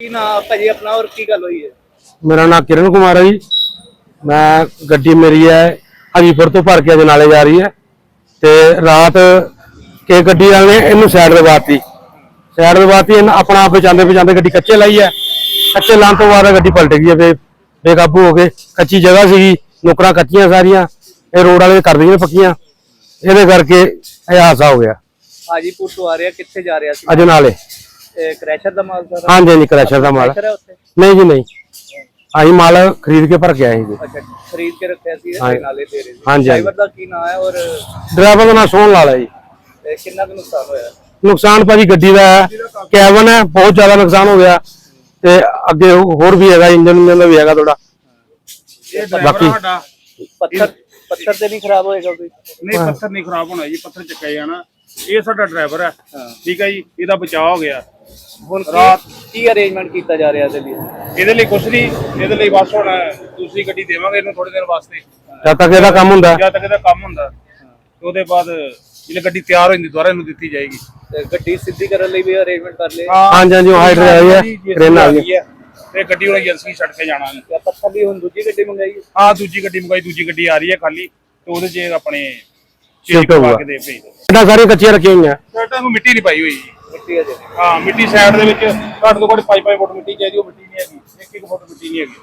ਕੀ ਨਾ ਭਾਜੀ ਆਪਣਾ ਔਰ ਕੀ ਗੱਲ ਹੋਈ ਹੈ? ਮੇਰਾ ਨਾਮ ਕਿਰਨ ਕੁਮਾਰ ਹੈ ਜੀ। ਮੈਂ ਗੱਡੀ ਮੇਰੀ ਹੈ ਹਰੀਪੁਰ ਤੋਂ ਭਰ ਕੇ ਅਜਨਾਲੇ ਜਾ ਰਹੀ ਹੈ ਤੇ ਰਾਤ ਕੇ ਗੱਡੀ ਵਾਲੇ ਨੇ ਇਹਨੂੰ ਸਾਈਡ ਦਬਾਤੀ। ਸਾਈਡ ਦਬਾਤੀ ਇਹਨੇ ਆਪਣਾ ਆਪ ਬਚਾਉਂਦੇ ਬਚਾਉਂਦੇ ਗੱਡੀ ਕੱਚੇ ਲਾਈ ਹੈ। ਕੱਚੇ ਲਾਉਣ ਤੋਂ ਬਾਅਦ ਗੱਡੀ ਪਲਟ ਗਈ ਹੈ ਬੇ ਬੇਕਾਬੂ ਹੋ ਕੇ। ਕੱਚੀ ਜਗ੍ਹਾ ਸੀਗੀ ਨੁਕਰਾਂ ਕੱਚੀਆਂ ਸਾਰੀਆਂ ਇਹ ਰੋਡ ਵਾਲੇ ਕਰ ਦਈਆਂ ਪੱਕੀਆਂ। ਇਹਦੇ ਕਰਕੇ ਇਹ ਹਾਦਸਾ ਹੋ ਗਿਆ। ਹਾਜੀਪੁਰ ਤੋਂ ਆ ਰਿਹਾ ਕਿੱਥੇ ਜਾ ਰਿਹਾ ਸੀ? ਅਜਨਾਲੇ ਕ੍ਰੈਸ਼ਰ ਦਾ ਮਾਲ ਸਾਰਾ? ਹਾਂਜੀ ਹਾਂਜੀ ਕ੍ਰੈਸ਼ਰ ਦਾ ਮਾਲ ਕ੍ਰੈਸ਼ਰ ਹੈ ਉੱਥੇ? ਨਹੀਂ ਜੀ ਨਹੀਂ। ਅਸੀਂ ਮਾਲ ਖਰੀਦ ਕੇ ਭਰ ਕੇ ਆਏ ਜੀ। ਅੱਛਾ ਖਰੀਦ ਕੇ ਰੱਖਿਆ ਸੀ ਨਾਲੇ ਦੇ ਰਹੇ ਸੀ। ਹਾਂਜੀ, ਹਾਂਜੀ। ਡਰਾਈਵਰ ਦਾ ਕੀ ਨਾਮ ਹੈ ਔਰ ਡਰਾਈਵਰ ਦਾ ਨਾਮ ਸੋਹਣ ਲਾਲ ਹੈ ਜੀ। ਇਹ ਕਿੰਨਾ ਕੁ ਨੁਕਸਾਨ ਹੋਇਆ? ਨੁਕਸਾਨ ਭਾਜੀ ਗੱਡੀ ਦਾ ਹੈ। ਕੈਬਨ ਹੈ ਬਹੁਤ ਜ਼ਿਆਦਾ ਨੁਕਸਾਨ ਹੋ ਗਿਆ। ਤੇ ਅੱਗੇ ਹੋਰ ਵੀ ਹੈਗਾ ਇੰਜਨ ਇੰਜਨ ਦਾ ਵੀ ਹੈਗਾ ਥੋੜਾ ਬਾਕੀ ਪੱਥਰ ਪੱਥਰ ਤੇ ਨਹੀਂ ਖਰਾਬ ਹੋਏਗਾ ਕੋਈ? ਨਹੀਂ ਪੱਥਰ ਨਹੀਂ ਖਰਾਬ ਹੋਣਾ ਜੀ ਪੱਥਰ ਚੱਕਿਆ ਜਾਣਾ। ਇਹ ਸਾਡਾ ਡਰਾਈਵਰ ਹੈ। ਠੀਕ ਹੈ ਜੀ ਇਹਦਾ ਬਚਾਅ ਹੋ ਗਿਆ। ਹੁਣ ਕੀ- ਰਾਤ- ਕੀ ਅਰੇਂਜਮੈਂਟ ਕੀਤਾ ਜਾ ਰਿਹਾ ਇਹਦੇ ਲਈ? ਇਹਦੇ ਲਈ ਕੁਛ ਨਹੀਂ ਇਹਦੇ ਲਈ ਬਸ ਹੁਣ ਦੂਸਰੀ ਗੱਡੀ ਦੇਵਾਂਗੇ ਇਹਨੂੰ ਥੋੜੇ ਦਿਨ ਵਾਸਤੇ। ਜਦ ਤੱਕ ਇਹਦਾ ਕੰਮ ਹੁੰਦਾ। ਜਦ ਤੱਕ ਇਹਦਾ ਕੰਮ ਹੁੰਦਾ। ਤੇ ਉਹਦੇ ਬਾਅਦ ਜਿਹੜੀ ਗੱਡੀ ਤਿਆਰ ਹੋ ਜਾਂਦੀ ਦੁਬਾਰਾ ਇਹਨੂੰ ਦਿੱਤੀ ਜਾਏਗੀ। ਤੇ ਗੱਡੀ ਸਿੱਧੀ ਕਰਨ ਲਈ ਵੀ ਅਰੇਂਜਮੈਂਟ ਕਰ ਲਏ? ਹਾਂਜੀ ਹਾਂਜੀ ਉਹ ਹਾਈਡਰ ਆਈ ਹੈ ਟ੍ਰੇਨ ਆ ਗਈ ਹੈ। ਤੇ ਗੱਡੀ ਹੁਣ ਏਜੰਸੀ ਛੱਡ ਕੇ ਜਾਣਾ ਹੈ ਪੱਥਰ ਦੀ ਹੁਣ ਦੂਜੀ ਗੱਡੀ ਮੰਗਾਈ? ਹੈ? ਹਾਂ ਦੂਜੀ ਗੱਡੀ ਮੰਗਾਈ ਦੂਜੀ ਗੱਡੀ ਆ ਰਹੀ ਹੈ ਖਾਲੀ। ਤੇ ਉਹਦੇ 'ਚ ਆਪਣੇ Shift ਪਾ। ਕੇ ਦੇ ਭੇਜ ਦੇ ਇਹਦਾ ਸਾਰੀਆਂ ਕੱਚੀਆਂ ਰੱਖੀਆਂ ਹੋਈਆਂ? ਸਾਡਾ ਨੂੰ ਮਿੱਟੀ ਨਹੀਂ ਪਾਈ ਹੋਈ ਜੀ ਹੈ ਜੀ। ਹਾਂ, ਮਿੱਟੀ ਸਾਈਡ ਦੇ ਵਿੱਚ ਘੱਟ ਤੋਂ ਘੱਟ 5-5 ਫੁੱਟ ਮਿੱਟੀ ਚਾਹੀਦੀ, ਉਹ ਮਿੱਟੀ ਨਹੀਂ ਹੈਗੀ 1-1 ਫੁੱਟ ਮਿੱਟੀ ਨਹੀਂ ਹੈਗੀ।